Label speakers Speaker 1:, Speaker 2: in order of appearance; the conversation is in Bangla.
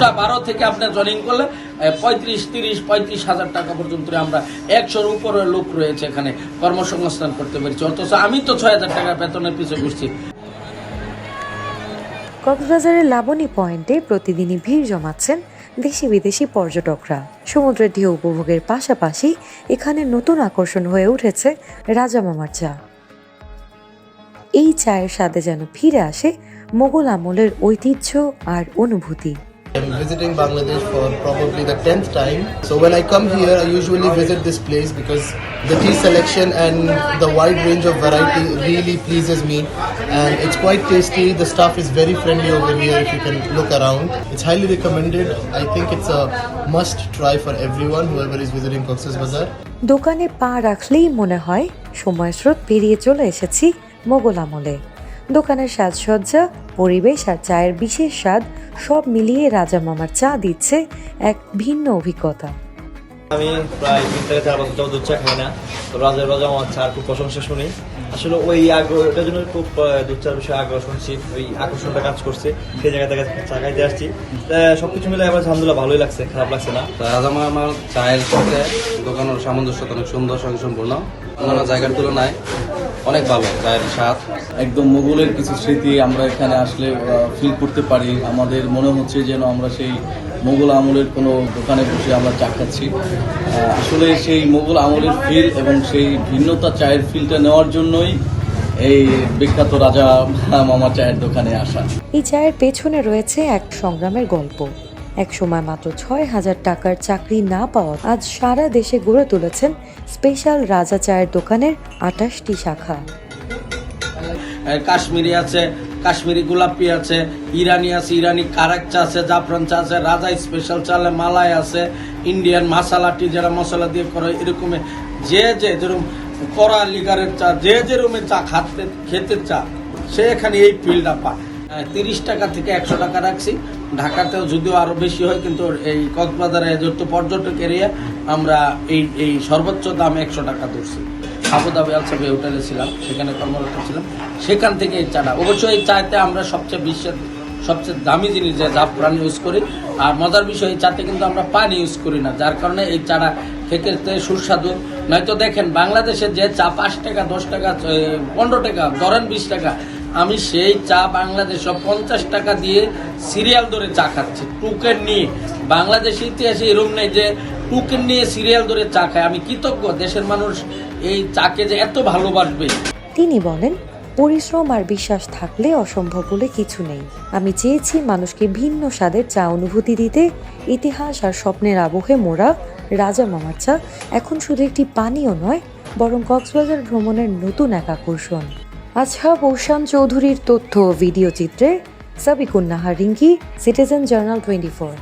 Speaker 1: দশটা বারো থেকে আপনার জয়েনিং করলে পঁয়ত্রিশ, তিরিশ, পঁয়ত্রিশ হাজার টাকা পর্যন্ত আমরা একশোর উপরে লোক রয়েছে এখানে কর্মসংস্থান করতে পেরেছি। অথচ আমি তো ছয় হাজার টাকা বেতনের পিছিয়ে ঘুরছি
Speaker 2: কক্সবাজারের লাবণী পয়েন্টে প্রতিদিনই ভিড় জমাচ্ছেন দেশি বিদেশি পর্যটকরা। সমুদ্রের ঢেউ উপভোগের পাশাপাশি এখানে নতুন আকর্ষণ হয়ে উঠেছে রাজা মামার চা। এই চায়ের স্বাদে যেন ফিরে আসে মোগল আমলের ঐতিহ্য আর অনুভূতি।
Speaker 3: I'm visiting Bangladesh for probably the 10th time. So when I come here, I usually visit this place because the tea selection and the wide range of variety really pleases me. And it's quite tasty. The staff is very friendly over here if you can look around. It's highly recommended. I think it's a must try for everyone, whoever is visiting Cox's Bazar.
Speaker 2: দোকানে পা রাখলেই মনে হয় সময় স্রোত পেরিয়ে চলে এসেছি মোগল আমলে দোকানের সাজসজ্জা পরিবেশ আর চায়ের বিশেষ স্বাদ সব মিলিয়ে রাজা মামার চা দিচ্ছে এক ভিন্ন অভিজ্ঞতা।
Speaker 4: আমি প্রায় তিন থেকে চার বছর দুধ চা খাই না। তো রাজা রাজা আমার চার খুব প্রশংসা শুনি। আসলে ওই আগ্রহটার জন্য খুব দুধ চার বিষয়ে আগ্রহ শুনছি ওই আকর্ষণটা কাজ করছে। সেই জায়গা থেকে চা খাইতে আসছি। তা সবকিছু মিলে আমার আলহামদুলিল্লাহ ভালোই লাগছে খারাপ লাগছে না।
Speaker 5: রাজামা আমার চায়ের সাথে দোকানের সামঞ্জস্যতা অনেক সুন্দর সঙ্গে সম্পূর্ণ। অন্যান্য জায়গার তুলনায় অনেক ভালো চায়ের স্বাদ।
Speaker 6: একদম মোগলের কিছু স্মৃতি আমরা এখানে আসলে ফিল করতে পারি। আমাদের মনে হচ্ছে যেন আমরা সেই মোগল আমলের কোনো দোকানে বসে আমরা চা খাচ্ছি। আসলে সেই মোগল আমলের ফিল এবং সেই ভিন্নতা চায়ের ফিলটা নেওয়ার জন্যই এই বিখ্যাত রাজা মামা চায়ের দোকানে আসা।
Speaker 2: এই চায়ের পেছনে রয়েছে এক সংগ্রামের গল্প। এক সময় মাত্র ছয় হাজার টাকার চাকরি না পাওয়া আজ সারা দেশে গড়ে তুলেছেন স্পেশাল রাজা চায়ের দোকানের আটাশটি শাখা।
Speaker 1: কাশ্মীরি আছে, কাশ্মীরি গোলাপি আছে, ইরানি আছে, ইরানি কারাক চা আছে, জাফরান চা আছে, রাজা স্পেশাল চালে মালাই আছে ইন্ডিয়ান মশালা টি যারা মশলা দিয়ে করে, এরকম যে যে যেরকম কড়া লিগারের চা, যে যেরকম চা খাতে খেতে চা, সে এখানে এই ফিল্ডটা পায়। তিরিশ টাকা থেকে একশো টাকা রাখছি। ঢাকাতেও যদিও আরও বেশি হয়, কিন্তু এই কক্সবাজারে যেহেতু পর্যটক এরিয়া, আমরা এই এই সর্বোচ্চ দাম একশো টাকা ধরছি। আবুধাবি আলসাবি হোটেলে ছিলাম, সেখানে কর্মরত ছিলাম। সেখান থেকে এই চাটা, অবশ্যই এই চাতে আমরা সবচেয়ে বিশ্বের সবচেয়ে দামি জিনিস যে জাফরান ইউজ করি। আর মজার বিষয়, এই চাতে কিন্তু আমরা পানি ইউজ করি না, যার কারণে এই চাটা খেতে সুস্বাদু। নয়তো দেখেন, বাংলাদেশে যে চা পাঁচ টাকা, দশ টাকা পনেরো টাকা, ধরেন বিশ টাকা আমি সেই চা বাংলাদেশে পঞ্চাশ টাকা দিয়ে সিরিয়াল ধরে চা খাচ্ছি। টুকেন নিয়ে। বাংলাদেশের ইতিহাসে এরকম নেই যে টুকেন নিয়ে সিরিয়াল ধরে চা খায়। আমি কৃতজ্ঞ, দেশের মানুষ এই চাকে যে এত ভালোবাসবে।
Speaker 2: তিনি বলেন, পরিশ্রম আর বিশ্বাস থাকলে অসম্ভব বলে কিছু নেই। আমি চেয়েছি মানুষকে ভিন্ন স্বাদের চা অনুভূতি দিতে। ইতিহাস আর স্বপ্নের আবহে মোড়া রাজা মামার চা, এখন শুধু একটি পানীয় নয়, বরং কক্সবাজার ভ্রমণের নতুন এক আকর্ষণ। আজহাব বৌশান চৌধুরীর তথ্য ভিডিও চিত্রে Sabikunnahar Rinki citizen journal twenty four.